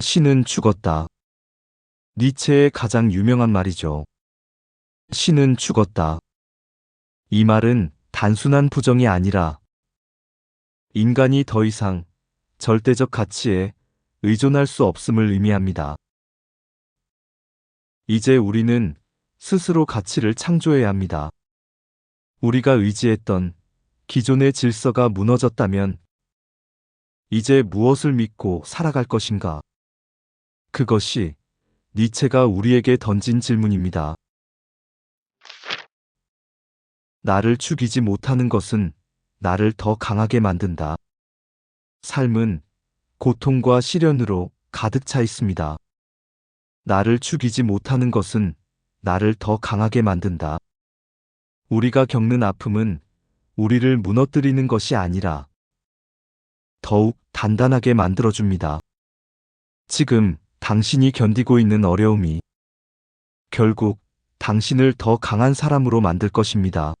신은 죽었다. 니체의 가장 유명한 말이죠. 신은 죽었다. 이 말은 단순한 부정이 아니라 인간이 더 이상 절대적 가치에 의존할 수 없음을 의미합니다. 이제 우리는 스스로 가치를 창조해야 합니다. 우리가 의지했던 기존의 질서가 무너졌다면 이제 무엇을 믿고 살아갈 것인가? 그것이 니체가 우리에게 던진 질문입니다. 나를 죽이지 못하는 것은 나를 더 강하게 만든다. 삶은 고통과 시련으로 가득 차 있습니다. 나를 죽이지 못하는 것은 나를 더 강하게 만든다. 우리가 겪는 아픔은 우리를 무너뜨리는 것이 아니라 더욱 단단하게 만들어줍니다. 지금 당신이 견디고 있는 어려움이 결국 당신을 더 강한 사람으로 만들 것입니다.